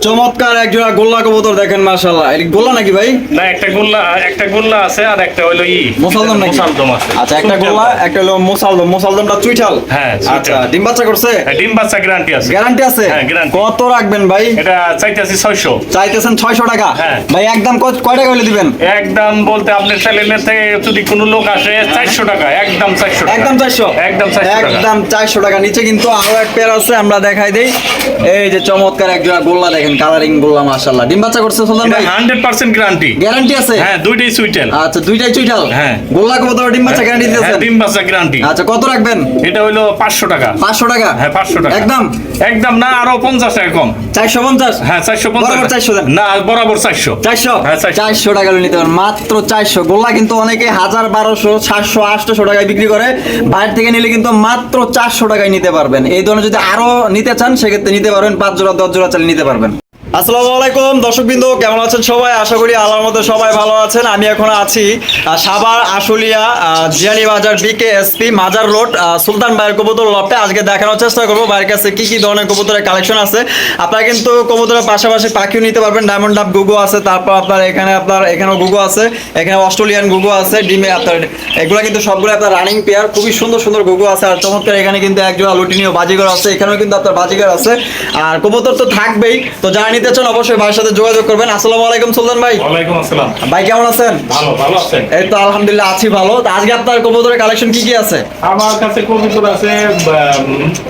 চমৎকার এক জোড়া গোল্লা কবুতর দেখেন মাশাআল্লাহ। এটা গোল্লা নাকি ভাই? না একটা গোল্লা একটা গোল্লা আছে আর একটা হলো ই। মোসালদম নাকি? মোসালদম আছে। আচ্ছা একটা গোল্লা একটা হলো মোসালদম মোসালদমটা চুইঠাল? হ্যাঁ, আচ্ছা ডিম বাচ্চা করছে? হ্যাঁ, ডিম বাচ্চা গ্যারান্টি আছে। গ্যারান্টি আছে? হ্যাঁ, guarantee। কত রাখবেন ভাই? এটা চাইতেছি ছয়শো। চাইতেছেন ছয়শো টাকা? হ্যাঁ। ভাই একদম কত কয় টাকা হলে দিবেন? একদম বলতে আপনি চ্যানেলের থেকে যদি কোনো লোক আসে চারশো টাকা একদম চারশো টাকা। একদম চারশো? একদম চারশো টাকা। একদম চারশো টাকা। নিচে কিন্তু আরও এক পেয়ার আছে আমরা দেখাই দেই। এই যে চমৎকার এক জোড়া গোল্লা দেখেন কালারিং গোল্লা মাশাআল্লাহ। ডিম বাচ্চা করছে সুলতান ভাই? হান্ড্রেড পার্সেন্ট গ্যারান্টি গ্যারান্টি আছে? হ্যাঁ দুইটাই সুইটেল। আচ্ছা দুইটাই চুইঠাল হ্যাঁ। গোল্লা কবুতর ডিম বাচ্চা গ্যারান্টি দিতেছেন? ডিম বাচ্চা গ্যারান্টি আচ্ছা কত রাখবেন? এটা হলো পাঁচশো টাকা। পাঁচশো টাকা? হ্যাঁ পাঁচশো টাকা। একদম? একদম না আরও পঞ্চাশ টাকা কম। চারশো পঞ্চাশ? হ্যাঁ চারশো বরাবর পঞ্চাশ 400 দেন। না বরাবর চারশো। চারশো? হ্যাঁ, 400 চারশো টাকা নিতে পারেন। মাত্র চারশো। গোল্লা কিন্তু অনেকে হাজার বারোশো সাতশো আটশো টাকায় বিক্রি করে। বাইরে থেকে নিলে কিন্তু মাত্র চারশো টাকায় নিতে পারবেন। এই ধরনের যদি আরও নিতে চান সেক্ষেত্রে নিতে পারবেন পাঁচ জোড়া দশ জোড়া চালিয়ে নিতে পারবেন। আসসালামু আলাইকুম, দর্শকবৃন্দ, কেমন আছেন সবাই? আশা করি আল্লাহর মধ্যে সবাই ভালো আছেন। আমি এখন আছি সাভার আশুলিয়া জিয়ানি বাজার বিকে এসপি মাজার রোড সুলতান ভাইয়ের কবুতর লপটে আজকে দেখানোর চেষ্টা করব ভাইয়ের কাছে কি কি ধরনের কবুতরের কালেকশন আছে। আপনারা কিন্তু কবুতরের পাশাপাশি পাখিও নিতে পারবেন। ডায়মন্ড ডাব গুগো আছে, তারপর আপনার এখানে আপনার, এখানেও গুগো আছে, এখানে অস্ট্রেলিয়ান গুগো আছে, ডিমে আপনার, এগুলো কিন্তু সবগুলো আপনার রানিং পেয়ার খুবই সুন্দর সুন্দর গুগো আছে, আর চমৎকার এখানে কিন্তু এক জোড়া লুটিনীয় বাজিগর আছে, এখানেও কিন্তু আপনার বাজিগর আছে। আর কবুতর তো থাকবেই, তো যারা নিতে চান অবশ্যই ভাইয়ের সাথে যোগাযোগ করবেন। আসসালামু আলাইকুম সুলতান ভাই। ওয়ালাইকুম আসসালাম। ভাই কেমন আছেন? ভালো ভালো আছেন। এই তো আলহামদুলিল্লাহ আছি ভালো। তো আজকে আপনার কবুতরের কালেকশন কি কি আছে? আমার কাছে কবিতর আছে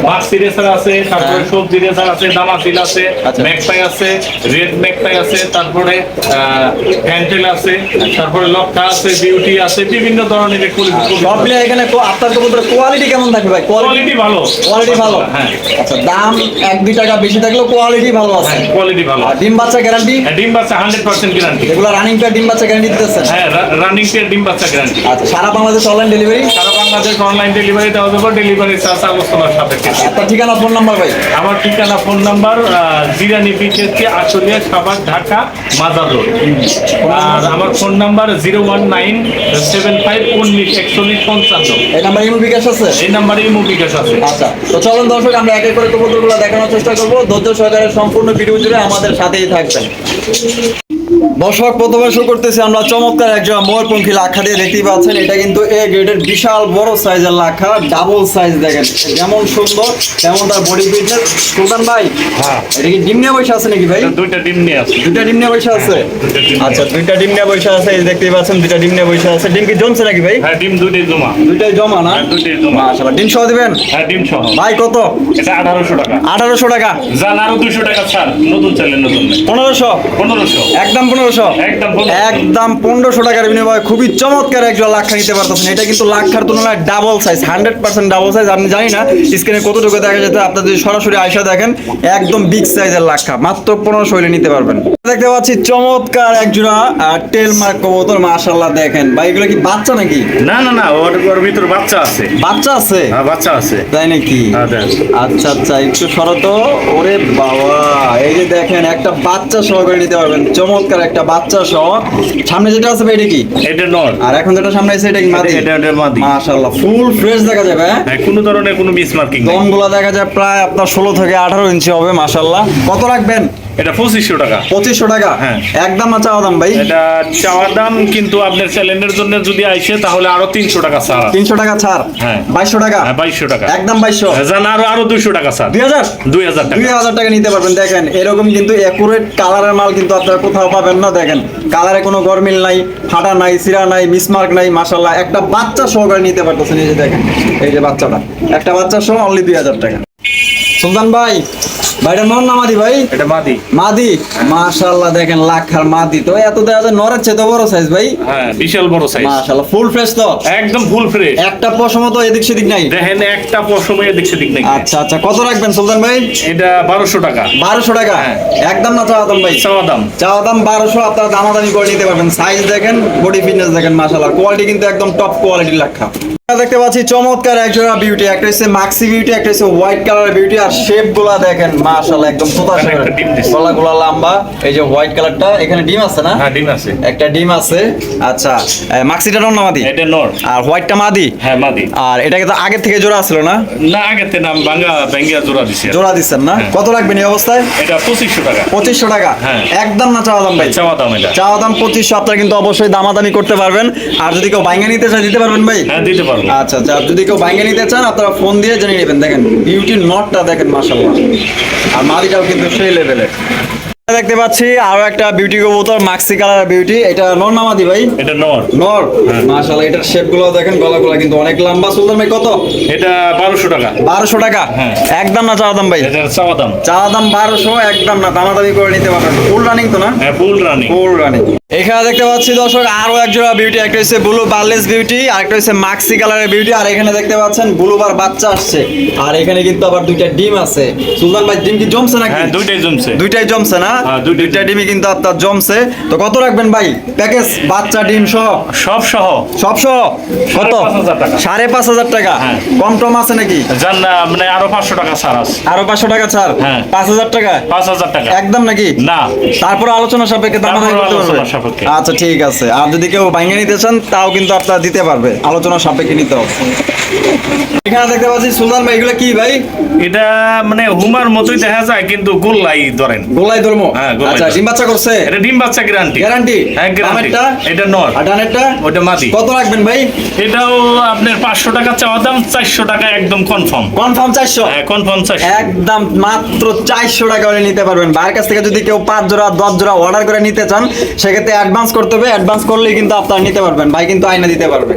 মাক্সি রেসার আছে তারপরে হ্যাঁ। সবজি রেসার আছে দামাসিল আছে আচ্ছা। ম্যাকপাই আছে রেড ম্যাকপাই আছে তারপরে প্যান্টেল আছে তারপরে লক্ষা আছে বিউটি আছে বিভিন্ন ধরনের সব এখানে আপনার কবুতরের কোয়ালিটি কেমন থাকবে ভাই? কোয়ালিটি কোয়ালিটি ভালো। কোয়ালিটি ভালো। হ্যাঁ। আচ্ছা দাম এক দুই টাকা বেশি থাকলেও কোয়ালিটি ভালো আছে। হ্যাঁ কোয়ালিটি ভালো। ডিম বাচ্চা গ্যারান্টি ডিম বাচ্চা হান্ড্রেড পার্সেন্ট গ্যারান্টি এগুলো রানিং পেয়ার ডিম বাচ্চা গ্যারান্টি দিতেছেন? হ্যাঁ রানিং পেয়ার ডিম বাচ্চা গ্যারান্টি আচ্ছা সারা বাংলাদেশ অনলাইন ডেলিভারি সারা বাংলাদেশ অনলাইন ডেলিভারি দেওয়া যাবে ডেলিভারি চার্জ আলোচনার সাপেক্ষে। আপনার ঠিকানা ফোন নাম্বার ভাই? আমার ঠিকানা ফোন নাম্বার জিরানি বিকেএসপি আশুলিয়া সাবাক ঢাকা মাজার রোড। আর আমার phone number zero one nine seven five উনিশ একচল্লিশ পঞ্চান্ন এই নাম্বার ইমো বিকাশ আছে? এই নাম্বারে নাম্বারেই মুভিকাশ আছে। আচ্ছা তো চলুন দর্শক আমরা এক এক করে কবুতরগুলো দেখানোর চেষ্টা করব। ধৈর্য সহকারে সম্পূর্ণ ভিডিও জুড়ে আমাদের সাথেই থাকবেন। দর্শক প্রথমে শুরু করতেছি আমরা চমৎকার একজন ময়ূরপঙ্খী লাখা দিয়ে দেখতেই পাচ্ছেন এটা কিন্তু এ গ্রেডের বিশাল বড় সাইজের লাখা ডাবল সাইজ দেখেন। যেমন সুন্দর তেমন তার বডি ফিটনেস সুলতান ভাই হ্যাঁ। এটা কি ডিম নিয়ে বসে আছে নাকি ভাই? দুইটা ডিম নিয়ে আছে। দুইটা ডিম নিয়ে বসে আছে? নিয়ে আচ্ছা দুইটা ডিম নিয়ে বসে আছে এই দেখতেই পাচ্ছেন দুইটা ডিম নিয়ে বসে আছে। ডিম কি জমছে নাকি ভাই? হ্যাঁ ডিম দুইটাই জমা। দুইটাই জমা না? হ্যাঁ দুইটাই জমা। মাশাআল্লাহ ডিম সহ দিবেন? হ্যাঁ ডিম সহ। ভাই কত? এটা আঠারোশো টাকা। আঠারোশো টাকা। যান আরও দুশো টাকা ছাড় নতুন চাইলেন নতুন। পনেরোশো? পনেরোশো। একদম পনেরোশো একদম পনেরোশো। একদম পনেরোশো। টাকার বিনিময়ে খুবই চমৎকার একজন লাক্ষা নিতে পারতেছেন। এটা কিন্তু লাক্ষার তুলনায় double size hundred percent double size আপনি জানি না স্ক্রিনে কতটুকু দেখা যেতে আপনার যদি সরাসরি আয়সা দেখেন একদম বিগ সাইজের লাক্ষা। মাত্র পনেরোশো হইলে নিতে পারবেন। দেখতে পাচ্ছি চমৎকার এক জোড়া টেল মার্ক কবুতর মাশাল্লাহ দেখেন। ভাই এগুলো কি বাচ্চা নাকি? না না না ওর ওর ভিতর বাচ্চা আছে। বাচ্চা আছে? হ্যাঁ বাচ্চা আছে। তাই নাকি? হ্যাঁ। আচ্ছা আচ্ছা একটু শরত ওরে বাবা এই যে দেখেন একটা বাচ্চা সহ করে নিতে পারবেন। চমৎকার একটা বাচ্চা সহ। সামনে যেটা আছে ভাই এটা কি? এটা নর। আর এখন যেটা সামনে আছে এটা কি মাদি? এটা এটা মাদি। মাশাআল্লাহ ফুল ফ্রেশ দেখা যাবে হ্যাঁ? হ্যাঁ কোনো ধরনের কোনো মিস মার্কিং নেই দেখা যায় প্রায় আপনার ষোলো থেকে আঠারো ইঞ্চি হবে মাশাআল্লাহ। কত রাখবেন? এটা পঁচিশশো টাকা। পঁচিশশো টাকা? হ্যাঁ। একদম চাওয়া দাম ভাই? এটা চাওয়ার দাম কিন্তু আপনার চ্যালেঞ্জের জন্য যদি আইসে তাহলে আরও তিনশো টাকা ছাড়। তিনশো টাকা ছাড়? হ্যাঁ। বাইশশো টাকা? হ্যাঁ বাইশশো টাকা। একদম বাইশশো? জান আরও আরও দুইশো টাকা ছাড়। দুই হাজার? দুই হাজার দুই হাজার টাকা নিতে পারবেন। দেখেন এরকম কিন্তু একুরেট কালারের মাল কিন্তু আপনারা কোথাও পাবেন না। দেখেন কালারে কোনো গরমিল নাই ফাটা নাই সিরা নাই মিসমার্ক নাই মাসাল্লাহ একটা বাচ্চা সহকারে নিতে পারতেছেন। এই যে দেখেন এই যে বাচ্চাটা। একটা বাচ্চা সহ অনলি দুই হাজার টাকা। সুলতান ভাই ভাইটা নর না মাদি ভাই? এটা মাদি। মাদি? মাশাল্লাহ দেখেন লাখার মাদি। তো এত দেখা যায় নরের চেয়ে তো বড় সাইজ ভাই। হ্যাঁ বিশাল বড় সাইজ মাশাল্লাহ ফুল ফ্রেশ তো? একদম ফুল ফ্রেশ একটা পশম তো এদিক সেদিক নাই? দেখেন একটা পশমে দেখছে দিক নাকি আচ্ছা আচ্ছা কত রাখবেন সুলতান ভাই? এটা বারোশো টাকা। বারোশো টাকা? হ্যাঁ। একদম না চাওয়া দাম ভাই? চাওয়া দাম। চাওয়া দাম বারোশো আপনারা দামাদামি করে নিতে পারবেন। সাইজ দেখেন বডি ফিটনেস দেখেন মাশাল্লাহ কোয়ালিটি কিন্তু একদম টপ কোয়ালিটির লাখা। দেখতে পাচ্ছি চমৎকার একজোড়া বিউটি একটা হচ্ছে মাক্সি বিউটি একটা হচ্ছে হোয়াইট কালারের বিউটি আর শেপগুলা দেখেন মাশাআল্লাহ একদম দিছে। গলা গুলা লম্বা এই যে হোয়াইট কালারটা এখানে ডিম আছে না? হ্যাঁ ডিম আছে। একটা ডিম আছে। আচ্ছা মাক্সিটা নর না মাদি? এটা নর। আর হোয়াইটটা মাদি? হ্যাঁ মাদি। আর এটাকে তো আগের থেকে জোড়া ছিল না? না আগেতে নাম বাঙ্গা ব্যাঙ্গিয়া জোড়া দিছে জোড়া দিচ্ছেন না? হ্যাঁ। কত রাখবেন এই অবস্থায়? এটা পঁচিশশো টাকা। পঁচিশশো টাকা? হ্যাঁ। একদম না চাওয়া দাম ভাই? চাওয়া দাম এটা। চাওয়া দাম পঁচিশশো আপনারা কিন্তু অবশ্যই দামাদামি করতে পারবেন। আর যদি কেউ বাইঙ্গা নিতে চায় দিতে পারবেন ভাই? হ্যাঁ দিতে পারব। আচ্ছা আচ্ছা যদি কেউ বাইঙ্গা নিতে চান, আপনারা ফোন দিয়ে জেনে নেবেন। দেখেন বিউটি নটটা দেখেন মাসাল্লাহ আর মাদিটাও কিন্তু সেই লেভেলের দেখতে পাচ্ছি আরও একটা বিউটি কবুতর মাক্সি কালার বিউটি এটা নর না মাদি ভাই? এটা নর। নর? মাশাল্লাহ এটার শেপগুলো দেখেন গলাগুলো কিন্তু অনেক লম্বা। সুলতান ভাই কত? এটা বারোশো টাকা। বারোশো টাকা? হ্যাঁ। একদম না চাওয়া দাম ভাই? এটা চাওয়া দাম। চাওয়া দাম বারোশো একদম না। দামাদামি করে নিতে পারবেন। ফুল রানিং তো না? হ্যাঁ ফুল রানিং ফুল রানিং এখানে দেখতে পাচ্ছি দর্শক আরও এক জোড়া বিউটি একটা হচ্ছে ব্লু বার্লেস বিউটি আর একটা হচ্ছে মাক্সি কালারের বিউটি আর এখানে দেখতে পাচ্ছেন ব্লু বার বাচ্চা আসছে। আর এখানে কিন্তু আবার দুইটা ডিম আছে। সুলতান ভাই ডিম কি জমছে নাকি? হ্যাঁ দুইটাই জমছে। দুইটাই জমছে না? হ্যাঁ, দুইটা ডিমই কিন্তু আপনার জমছে। তো কত রাখবেন ভাই? প্যাকেজ বাচ্চা ডিম সহ? সব সহ। সব সহ? কত? সাড়ে পাঁচ হাজার টাকা। হ্যাঁ। কম টম আছে নাকি? যার না মানে আরও পাঁচশো টাকা ছাড় আছে। আরও পাঁচশো টাকা ছাড়? হ্যাঁ। পাঁচ হাজার টাকা? পাঁচ হাজার টাকা। একদম নাকি? না। তারপর আলোচনা সাপেক্ষে দাম করতে। আচ্ছা ঠিক আছে। আর যদি কেউ ভাঙে নিতে চান তাও কিন্তু আপনারা দিতে পারবে। আলোচনা সাপেক্ষে নিতে হবে। এখানে দেখতে পাচ্ছি সুলতান ভাই এগুলো কি ভাই? এটা মানে হুমার মতোই দেখা যায় কিন্তু গোল্লাই ধরেন। গোলাই ধর্ম হ্যাঁ, আচ্ছা ডিম বাচ্চা করছে? এটা ডিম বাচ্চা গ্যারান্টি গ্যারান্টি হ্যাঁ গ্যারান্টি এটা নর। ওটা মাদি। কত রাখবেন ভাই? এটাও আপনার পাঁচশো টাকা চাওয়া দাম চারশো টাকা একদম কনফার্ম কনফার্ম চারশো? হ্যাঁ কনফার্ম একদম মাত্র চারশো টাকা করে নিতে পারবেন। ভাইয়ের কাছ থেকে যদি কেউ পাঁচ জোড়া দশ জোড়া অর্ডার করে নিতে চান সেক্ষেত্রে অ্যাডভান্স করতে হবে। অ্যাডভান্স করলেই কিন্তু আপনারা নিতে পারবেন। ভাই কিন্তু আইনা দিতে পারবে।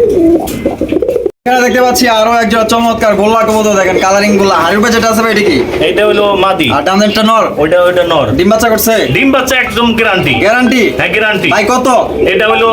এখানে দেখতে পাচ্ছি আরও একজন চমৎকার গোল্লা কবুতর দেখেন কালারিং গোল্লা। হাড়ির উপরে যেটা আছে ভাই এটা কি? এটা হলো মাদি। আর ডানটা নর? ওইটা ওইটা নর। ডিম বাচ্চা করছে? ডিম বাচ্চা একদম গ্যারান্টি গ্যারান্টি হ্যাঁ গ্যারান্টি ভাই কত? এটা হলো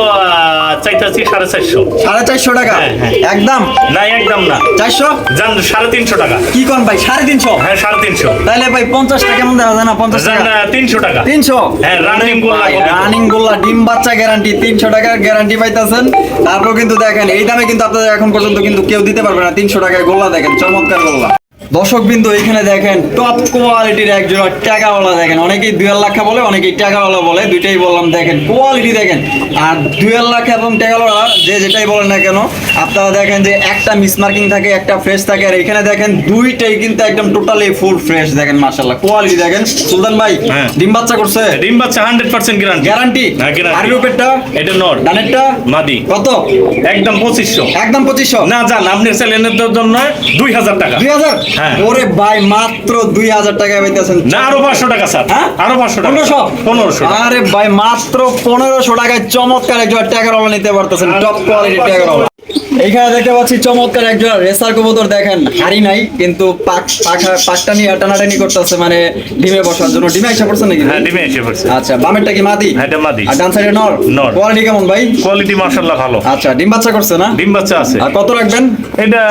চাইতাছি সাড়ে চারশো। সাড়ে চারশো টাকা? হ্যাঁ, হ্যাঁ। একদম? না একদম না। চারশো? জান সাড়ে তিনশো টাকা। কি কোন ভাই সাড়ে তিনশো? হ্যাঁ সাড়ে তিনশো। তাহলে ভাই পঞ্চাশ টাকা কেমন দেখা যায় না টাকা? তিনশো টাকা। তিনশো? হ্যাঁ, running গোল্লা রানিং গোল্লা ডিম বাচ্চা গ্যারান্টি তিনশো টাকার গ্যারান্টি পাইতেছেন। তারপর কিন্তু দেখেন এই দামে কিন্তু আপনাদের এখন পর্যন্ত কিন্তু কেউ দিতে পারবে না। তিনশো টাকায় গোল্লা দেখেন চমৎকার গোল্লা। দর্শক বিন্দু এখানে দেখেন টপ কোয়ালিটির একজন টাকাওয়ালা দেখেন। অনেকেই দুই লাখা বলে অনেকেই টাকাওয়ালা বলে দুইটাই বললাম দেখেন কোয়ালিটি দেখেন। আর দুই লাখ এবং টাকাওয়ালা যে যেটাই বলেন না কেন আপনারা দেখেন যে একটা মিসমার্কিং থাকে একটা ফ্রেশ থাকে আর এখানে দেখেন দুইটাই কিন্তু একদম টোটালি ফুল ফ্রেশ দেখেন মার্শাল্লাহ কোয়ালিটি দেখেন। সুলতান ভাই হ্যাঁ। ডিম বাচ্চা করছে? ডিম বাচ্চা হান্ড্রেড পার্সেন্ট গ্যারান্টি গ্যারান্টি আর রূপেরটা এটা নর। ডানেরটা? মাদি। কত? একদম পঁচিশশো। একদম পঁচিশশো? না জান আপনার চ্যানেলের জন্য দুই হাজার টাকা। দুই হাজার? হ্যাঁ। ওরে ভাই মাত্র দুই হাজার টাকা পাইতেছেন। না আরও পাঁচশো টাকা স্যার। হ্যাঁ? আরও পাঁচশো টাকা। পনেরোশো? পনেরোশো আরে ভাই মাত্র পনেরোশো টাকায় চমৎকার একজন ওলা নিতে পারতেছেন টপ কোয়ালিটি ওলা এখানে দেখতে পাচ্ছি চমৎকার একজন রেসার কবুতর দেখেন হাড়ি নাই কিন্তু পাক পাখা পাকটা নিয়ে টানাটানি করতেছে মানে ডিমে বসার জন্য। ডিমে এসে পড়ছে নাকি? হ্যাঁ ডিমে এসে পড়ছে। আচ্ছা বামেরটা কি মাদি? হ্যাঁ, এটা মাদি। আর ডান সাইডে নর? নর। কোয়ালিটি কেমন ভাই? কোয়ালিটি মার্শাল্লাহ ভালো। আচ্ছা ডিম বাচ্চা করছে না? ডিম বাচ্চা আছে। আর কত রাখবেন? এটা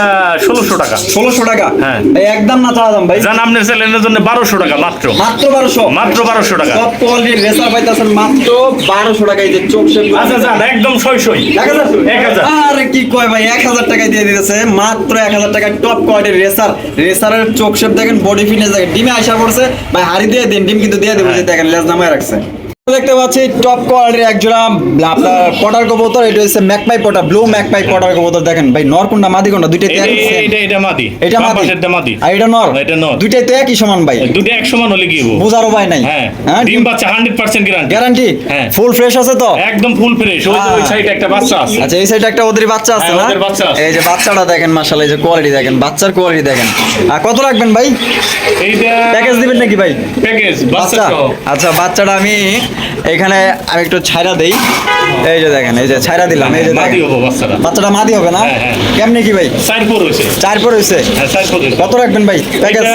ষোলোশো টাকা। ষোলোশো টাকা? হ্যাঁ। এই একদম না চাওয়া দাম ভাই। জান আপনার চ্যানেলের জন্য বারোশো টাকা মাত্র। মাত্র বারোশো? মাত্র বারোশো টাকা। টপ কোয়ালিটির রেসার পাইতেছেন মাত্র বারোশো টাকা যে চোখ শেপ আচ্ছা জান একদম। আরে কি কয় ভাই এক হাজার টাকায় দিয়ে দিতেছে। মাত্র এক হাজার টাকায় টপ কোয়ালিটির রেসার। রেসারের চোখ শেপ দেখেন বডি ফিটনেস দেখেন। ডিমে আশা করছে ভাই হাড়ি দিয়ে দিন ডিম কিন্তু দিয়ে দেবো যে দেখেন লেজ নামায় রাখছে। দেখতে পাচ্ছি টপ কোয়ালিটির এক জোড়া আপনার পটার কবুতর এটা হচ্ছে ম্যাকপাই পটা ব্লু ম্যাকপাই পটার কবুতর দেখেন। ভাই মাদি কোনটা? দুইটাই তো এটা এটা মাদি। এটা মাদি। পাশেরটা মাদি। আর এটা নর। এটা নর। দুইটাই তো একই সমান ভাই। দুটো এক সমান হলে কি হব? উপায় নাই। হ্যাঁ। হ্যাঁ ডিম বাচ্চা হান্ড্রেড পার্সেন্ট গ্যারান্টি গ্যারান্টি হ্যাঁ। ফুল ফ্রেশ আছে তো? একদম ফুল ফ্রেশ ওই ওই সাইডে একটা বাচ্চা আছে। আচ্ছা এই সাইডে একটা ওদের বাচ্চা আছে হ্যাঁ, না? ওদের বাচ্চা। এই যে বাচ্চাটা দেখেন মাশাআল্লাহ এই যে কোয়ালিটি দেখেন বাচ্চার কোয়ালিটি দেখেন। আর কত রাখবেন ভাই? এইটা প্যাকেজ দিবেন নাকি ভাই? প্যাকেজ বাচ্চা আচ্ছা বাচ্চাটা আমি এখানে আমি একটু ছাইরা দেই। এই যে দেখেন এই যে ছাইরা দিলাম এই যে বাচ্চাটা। মাদি হবে না? হ্যাঁ, হ্যাঁ। কেমনে কি ভাই? চার পর হয়েছে। চার পর হয়েছে? হ্যাঁ কত রাখবেন ভাই? প্যাকেজ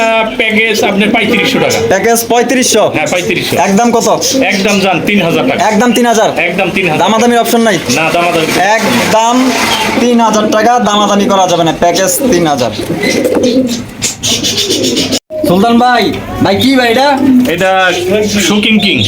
প্যাকেজ আপনার পঁয়ত্রিশশো টাকা। প্যাকেজ পঁয়ত্রিশশো? হ্যাঁ পঁয়ত্রিশশো। একদম কত? একদম যান তিন হাজার টাকা। একদম তিন হাজার? একদম তিন হাজার। দামাদামির অপশন নাই? না দামাদামি একদম তিন হাজার টাকা দামাদামি করা যাবে না। প্যাকেজ তিন হাজার। সুলতান ভাই ভাই কি ভাই এটা? এটা শুকিং কিং।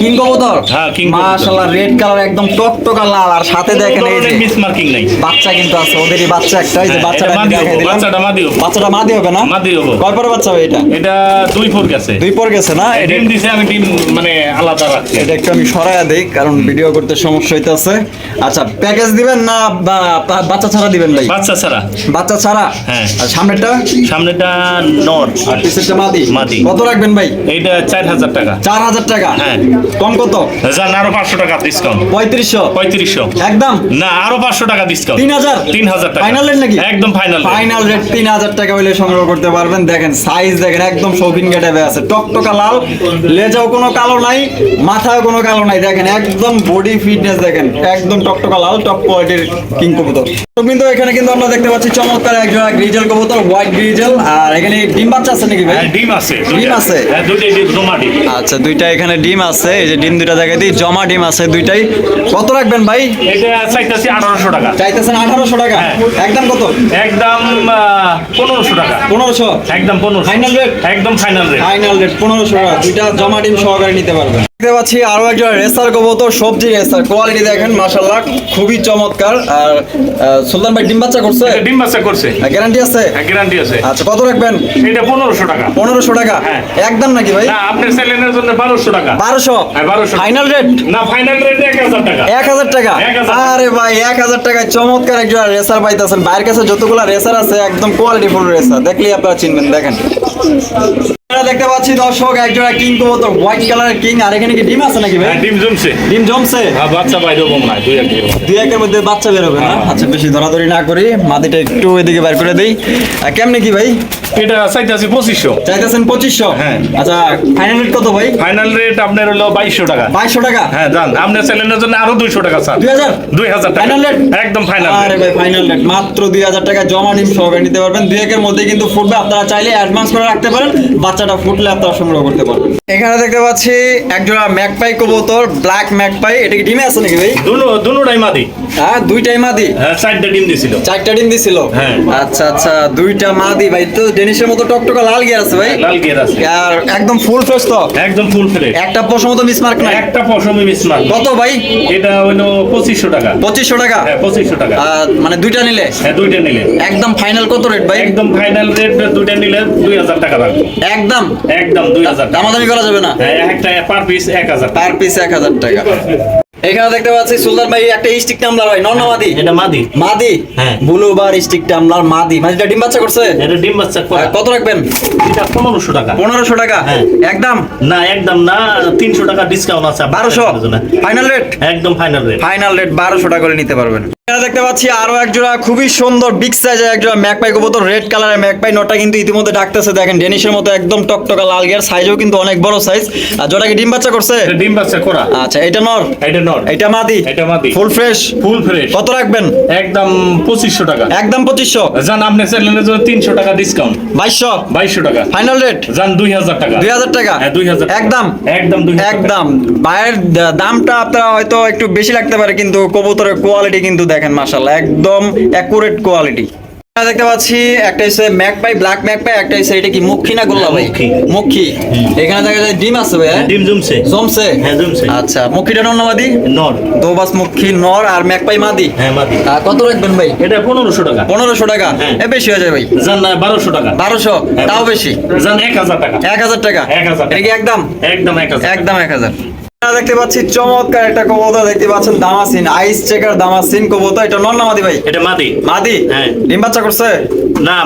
কিং কবুতর? হ্যাঁ, কবুতর। মাশাআল্লাহ রেড কালার একদম টকটকা লাল আর সাথে দেখেন এই যে মিস মার্কিং নাই। বাচ্চা কিন্তু আছে ওদেরই বাচ্চা একটা এই যে হ্যাঁ, বাচ্চাটা মাদি হব, বাচ্চাটা মাদি হব। বাচ্চাটা মাদি হবে না? মাদি হব। কয় পরে বাচ্চা হবে এটা? এটা দুই গেছে। দুই পর গেছে না? ডিম দিছে আমি ডিম মানে আলাদা রাখছি। এটা একটু আমি সরাইয়া দেই কারণ ভিডিও করতে সমস্যা হইতেছে। আচ্ছা প্যাকেজ দিবেন না বাচ্চা ছাড়া দিবেন ভাই? বাচ্চা ছাড়া। বাচ্চা ছাড়া? হ্যাঁ। আর সামনেরটা? সামনেটা নর। আর পিছেরটা মাদি? মাদি। কত রাখবেন ভাই? এইটা চার হাজার টাকা। চার হাজার টাকা? হ্যাঁ। কম কত? যান আরও পাঁচশো টাকা ডিসকাউন্ট পঁয়ত্রিশশো? পঁয়ত্রিশশো। একদম? না আরও পাঁচশো টাকা ডিসকাউন্ট তিন হাজার তিন হাজার টাকা। ফাইনাল রেট নাকি? একদম ফাইনাল ফাইনাল রেট তিন হাজার টাকা হইলে সংগ্রহ করতে পারবেন। দেখেন সাইজ দেখেন একদম শৌখিন গেটাবে আছে। টকটকা লাল লেজাও কোনো কালো নাই মাথায় কোনো কালো নাই। দেখেন একদম বডি ফিটনেস দেখেন। একদম টকটকা লাল টপ কোয়ালিটির কিং কবুতর। কিন্তু এখানে কিন্তু আমরা দেখতে পাচ্ছি চমৎকার একজন গ্রিজেল কবুতর হোয়াইট গ্রিজেল আর এখানে ডিম বাচ্চা আছে নাকি ভাই হ্যাঁ? ডিম আছে ডিম আছে? হ্যাঁ ডিম আচ্ছা দুইটা এখানে ডিম আছে এই যে ডিম দুইটা দেখে দিই জমা ডিম আছে দুইটাই। কত রাখবেন ভাই? এটা চাইতেছি আঠারোশো টাকা। চাইতেছেন আঠারোশো টাকা? হ্যাঁ। একদম কত? একদম পনেরোশো টাকা। পনেরোশো? একদম পনেরোশো। ফাইনাল রেট একদম ফাইনাল রেট ফাইনাল রেট পনেরোশো টাকা। দুইটা জমা ডিম সহকারে নিতে পারবেন। দেখতে পাচ্ছি আরও একজন রেসার কবুতর সবজি রেসার কোয়ালিটি দেখেন মাশাল্লাহ খুবই চমৎকার। আর সুলতান ভাই ডিম বাচ্চা করছে? ডিম বাচ্চা করছে। গ্যারান্টি আছে? গ্যারান্টি আছে। আচ্ছা কত রাখবেন? এটা পনেরোশো টাকা। পনেরোশো টাকা? হ্যাঁ। একদম নাকি ভাই? না আপনার স্যালেনের জন্য বারোশো টাকা। বারোশো? হ্যাঁ, 1200 ফাইনাল রেট না ফাইনাল রেট এক হাজার টাকা। এক হাজার টাকা? আরে ভাই এক হাজার টাকায় চমৎকার একজন রেসার পাইতেছেন। বাইরের কাছে যতগুলো রেসার আছে একদম কোয়ালিটি ফুল রেসার। দেখলেই আপনারা চিনবেন দেখেন। দেখতে পাচ্ছি দর্শক একজোড়া কিং কবুতর হোয়াইট কালারের কিং। আর এখানে কি ডিম আছে নাকি ভাই? হ্যাঁ ডিম জমছে। ডিম জমছে? হ্যাঁ বাচ্চা বাইরেও কম নাই দুই এক দুই একের মধ্যে বাচ্চা বেরোবে না? আচ্ছা বেশি ধরাধরি না করি মাদিটা একটু এদিকে বের করে দিই। কেমনে কি ভাই? এটা চাইতেছি পঁচিশশো। চাইতেছেন পঁচিশশো? হ্যাঁ। আচ্ছা ফাইনাল রেট কত ভাই? ফাইনাল রেট আপনার হলো বাইশশো টাকা। বাইশশো টাকা? হ্যাঁ জান আপনার জন্য আরও দুইশো টাকা স্যার। দুই হাজার? দুই হাজার টাকা। Final rate? একদম ফাইনাল আরে ভাই ফাইনাল রেট মাত্র দুই হাজার টাকা জমা ডিম সহকারে নিতে পারবেন। দুই একের মধ্যে কিন্তু ফুটবে। আপনারা চাইলে অ্যাডভান্স করে রাখতে পারেন। বাচ্চাটা ফুটলে আপনারা সংগ্রহ করতে পারবেন এখানে দেখতে পাচ্ছি একজোড়া ম্যাকপাই কবুতর ব্ল্যাক ম্যাকপাই এটা কি ডিমে আছে নাকি ভাই? দুনো দুনোটাই মাদি। হ্যাঁ দুইটাই মাদি? হ্যাঁ চারটা ডিম দিছিল। চারটা ডিম দিছিল? হ্যাঁ। আচ্ছা আচ্ছা দুইটা মাদি। ভাই তো ডেনিশের মতো টকটকা লাল গিয়ার আছে ভাই। লাল গিয়ার আছে। আর একদম ফুল ফ্রেশ তো? একদম ফুল ফ্রেশ একটা পশম মতো মিসমার্ক নাই? একটা পশমি মিসমার্ক কত ভাই? এটা হলো পঁচিশশো টাকা। পঁচিশশো টাকা? হ্যাঁ পঁচিশশো টাকা। আর মানে দুইটা নিলে? হ্যাঁ দুইটা নিলে। একদম ফাইনাল কত রেট ভাই? একদম ফাইনাল রেট দুইটা নিলে দুই হাজার টাকা লাগবে। একদম একদম দুই হাজার দামাদামি করা যাবে না? হ্যাঁ একটা পার পিস এক হাজার পার পিস এক হাজার টাকা। এখানে দেখতে পাচ্ছি সুলতান ভাই একটা স্টিক টামলার ভাই নন মাদি? এটা মাদি। মাদি? হ্যাঁ। ব্লু বার স্টিক টামলার মাদি মাদিটা ডিম বাচ্চা করছে? এটা ডিম বাচ্চা করা। কত রাখবেন? এটা পনেরোশো টাকা। পনেরোশো টাকা? হ্যাঁ। একদম? না একদম না তিনশো টাকা ডিসকাউন্ট আছে আপনার বারোশো? জন্য। ফাইনাল রেট একদম ফাইনাল রেট ফাইনাল রেট বারোশো টাকা করে নিতে পারবেন। দেখতে পাচ্ছি আরও এক জোড়া খুবই সুন্দর বিগ সাইজের এক জোড়া ম্যাকপাই কবুতর রেড কালারের ম্যাকপাই নটা কিন্তু ইতিমধ্যে ডাকতেছে দেখেন ডেনিশের মতো একদম টকটকা লাল গিয়ার সাইজও কিন্তু অনেক বড় সাইজ আর জোড়া কি ডিম বাচ্চা করছে? ডিম বাচ্চা করা। আচ্ছা এটা নর? এটা নট এটা মাদি? এটা মাদি। ফুল ফ্রেশ ফুল ফ্রেশ কত রাখবেন? একদম পঁচিশশো টাকা। একদম পঁচিশশো? জান আপনার চ্যানেলের জন্য তিনশো টাকা ডিসকাউন্ট বাইশশো? বাইশশো টাকা। ফাইনাল রেট জান দুই হাজার টাকা। দুই হাজার টাকা? হ্যাঁ দুই হাজার একদম? একদম দুই হাজার টাকা। একদম। ভাইয়ের দা- দামটা আপনারা হয়তো একটু বেশি লাগতে পারে কিন্তু কবুতরের কোয়ালিটি কিন্তু দেখেন মাশাল্লাহ একদম অ্যাকুরেট কোয়ালিটি দেখতে পাচ্ছি একটা হচ্ছে ম্যাকপাই ব্ল্যাক ম্যাকপাই একটা হচ্ছে এটা কি মুখী না গোল্লা ভাই? মুখী। এখানে দেখা যায় ডিম আছে ভাই হ্যাঁ? ডিম জমছে। জমছে? হ্যাঁ, জমছে। আচ্ছা মুখীটা নন্নমাদি নট দোবাস মুখী নর আর ম্যাকপাই মাদি? হ্যাঁ মাদি। কত রাখবেন ভাই? এটা পনেরোশো টাকা। পনেরোশো টাকা? হ্যাঁ। এ বেশি হয়ে যায় ভাই। জান না বারোশো টাকা। বারোশো? তাও বেশি? জান এক হাজার টাকা। এক হাজার টাকা? 1000 এটা কি একদম? একদম এক হাজার একদম এক হাজার। দেখতে পাচ্ছি চমৎকার একটা কবুতর দেখতে পাচ্ছেন দামাসিন আইস চেকার দামাসিন কবুতর। এটা নর না মাদি ভাই? এটা মাদি। মাদি? হ্যাঁ। ডিম বাচ্চা করছে? না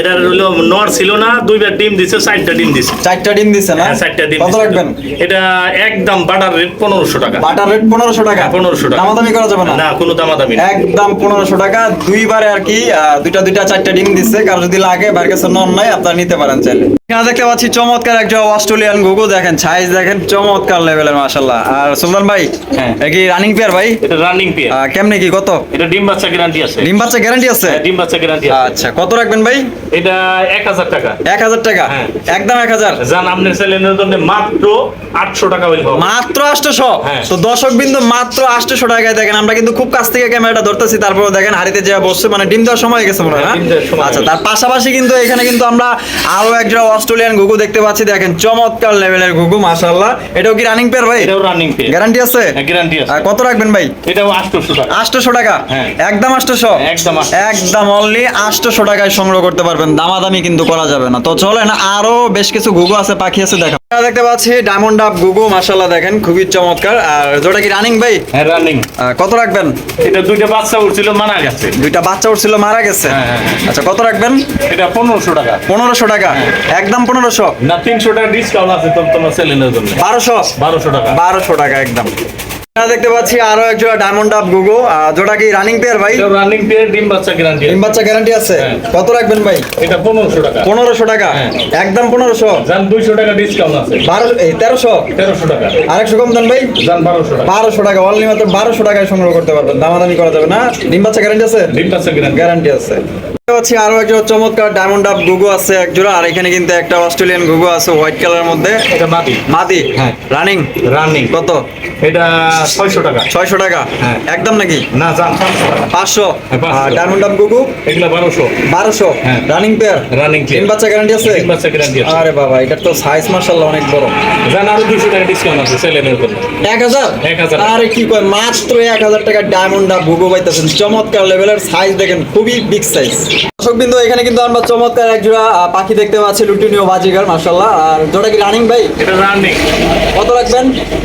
এটা হলো নর ছিল না দুইবার ডিম দিছে চারটা ডিম দিছে। চারটা ডিম দিছে না? হ্যাঁ চারটা ডিম কত দিছে। রাখবেন? এটা একদম বাটার রেট পনেরোশো টাকা। বাটার রেট টাকা? হ্যাঁ, 1500 টাকা। দামাদামি করা যাবে না? না কোনো দামাদামি না। একদম পনেরোশো টাকা। দুইবারে আর কি দুইটা দুইটা চারটা ডিম দিচ্ছে কারও যদি লাগে বাইরের কাছে নন নাই আপনারা নিতে পারেন চাইলে। এখানে দেখতে পাচ্ছি চমৎকার একজন অস্ট্রেলিয়ান গুগু দেখেন সাইজ দেখেন চমৎকার লেভেলের মাসাল্লাহ মাশাআল্লাহ। আর সুলতান ভাই হ্যাঁ। কি রানিং পেয়ার ভাই? এটা রানিং পেয়ার কেমনে কি কত? এটা ডিম বাচ্চা গ্যারান্টি আছে। ডিম বাচ্চা গ্যারান্টি আছে? হ্যাঁ, ডিম বাচ্চা গ্যারান্টি আছে। আচ্ছা কত রাখবেন ভাই? এটা এক হাজার টাকা। এক হাজার টাকা? হ্যাঁ। একদম এক হাজার? যান আপনার চ্যানেলের জন্য মাত্র আটশো টাকা হইল মাত্র আটশোশো? হ্যাঁ। তো দর্শক বিন্দু মাত্র আটশোশো টাকায় দেখেন আমরা কিন্তু খুব কাছ থেকে ক্যামেরাটা ধরতেছি তারপরে দেখেন হাড়িতে যে বসছে মানে ডিম দেওয়ার সময় গেছে মনে হয় আচ্ছা তার পাশাপাশি কিন্তু এখানে কিন্তু আমরা আরও একজোড়া অস্ট্রেলিয়ান ঘুঘু দেখতে পাচ্ছি দেখেন চমৎকার লেভেলের ঘুঘু মাশাআল্লাহ। এটাও কি রানিং পেয়ার ভাই? এটাও রানিং পেয়ার গ্যারান্টি আছে? গ্যারান্টি আছে। কত রাখবেন ভাই? এটাও টাকা। হ্যাঁ। একদম একদম একদম অনলি আটশোশো টাকায় সংগ্রহ করতে পারবেন। দামাদামি কিন্তু করা যাবে না। তো চলেন আরও বেশ কিছু ঘুঘু আছে পাখি আছে দেখা দেখতে পাচ্ছি ডায়মন্ড আপ গুগু মাশাআল্লাহ দেখেন খুবই চমৎকার। আর যেটা কি রানিং ভাই? হ্যাঁ রানিং কত রাখবেন? এটা দুইটা বাচ্চা উঠছিল মারা গেছে। দুইটা বাচ্চা উঠছিল মারা গেছে? হ্যাঁ, হ্যাঁ, হ্যাঁ। আচ্ছা কত রাখবেন? এটা পনেরোশো টাকা। পনেরোশো টাকা। একদম পনেরোশো? না তিনশো টাকা ডিসকাউন্ট আছে তোমার চ্যানেলের জন্য। বারোশো? বারোশো টাকা। বারোশো টাকা একদম। দেখতে পাচ্ছি আরও একজোড়া ডায়মন্ড আপ গুগো যেটা কি রানিং পেয়ার ভাই? রানিং পেয়ার ডিম বাচ্চা গ্যারান্টি ডিম বাচ্চা গ্যারান্টি আছে? হ্যাঁ। কত রাখবেন ভাই? এটা পনেরোশো টাকা। পনেরোশো টাকা? হ্যাঁ। একদম পনেরোশো? যান দুইশো টাকা ডিসকাউন্ট আছে। বারো এই তেরোশো? তেরোশো টাকা। আরেকশো কম দেন ভাই। যান বারোশো টাকা। বারোশো টাকা অনলি মাত্র বারোশো টাকায় সংগ্রহ করতে পারবেন। দামাদামি করা যাবে না। ডিম বাচ্চা গ্যারান্টি আছে? ডিম বাচ্চা গ্যারান্টি আছে। পাচ্ছি আরও একজন চমৎকার ডায়মন্ড আপ গুগো আছে এক জোড়া আর এখানে কিন্তু একটা অস্ট্রেলিয়ান গুগো আছে হোয়াইট কালারের মধ্যে। এটা মাটি মাদি? হ্যাঁ। রানিং রানিং কত? এটা ছয়শো টাকা। ছয়শো টাকা? হ্যাঁ। একদম নাকি? না টাকা। পাঁচশো? হ্যাঁ, পাঁচশো। আর ডায়মন্ড আপ গুগু এগুলা বারোশো। বারোশো? হ্যাঁ। রানিং পেয়ার রানিং তিন বাচ্চা গ্যারান্টি আছে? তিন বাচ্চা গ্যারান্টি আছে। আরে বাবা এটা তো সাইজ মার্শাল্লাহ অনেক বড়। যান আরও দুইশো টাকা ডিসকাউন্ট আছে এক হাজার? এক হাজার। আরে কি কয় মাত্র এক হাজার টাকা ডায়মন্ড আপ ভুগো পাইতেছেন। চমৎকার লেভেলের সাইজ দেখেন খুবই বিগ সাইজ দর্শক বিন্দু এখানে কিন্তু আমরা চমৎকার এক জোড়া পাখি দেখতে পাচ্ছি লুটিনীয় বাজিগার মার্শাল্লাহ আর জোড়া কি রানিং ভাই? এটা রানিং কত রাখবেন?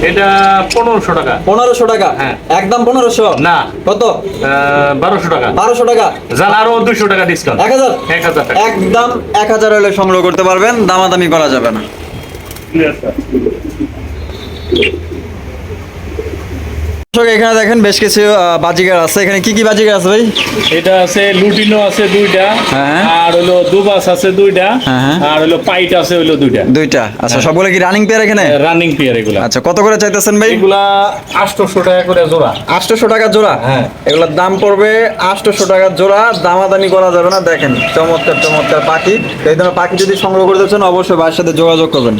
এটা পনেরোশো টাকা। পনেরোশো টাকা? হ্যাঁ। একদম পনেরোশো? না। কত? বারোশো টাকা। বারোশো টাকা? যান আরও দুইশো টাকা ডিসকাউন্ট এক হাজার? এক হাজার টাকা। একদম এক হাজার হলে সংগ্রহ করতে পারবেন দামাদামি করা যাবে না। দর্শক এখানে দেখেন বেশ কিছু আহ, বাজিগার আছে। এখানে কি কি বাজিগার আছে ভাই? এটা আছে লুটিনো আছে দুইটা হ্যাঁ। আর হলো দুবাস আছে দুইটা হ্যাঁ, হ্যাঁ। আর হলো পাইট আছে হলো দুইটা। দুইটা। আচ্ছা। সবগুলো কি রানিং পেয়ার এখানে? রানিং পেয়ার এগুলা। আচ্ছা কত করে চাইতেছেন ভাই? এগুলা আটশোশো টাকা করে জোড়া। আটশোশো টাকা জোড়া? হ্যাঁ। এগুলোর দাম পড়বে আটশোশো টাকা জোড়া। দামাদামি করা যাবে না। দেখেন চমৎকার চমৎকার পাখি। এই ধরনের পাখি যদি সংগ্রহ করতে চান অবশ্যই ভাইয়ের সাথে যোগাযোগ করবেন।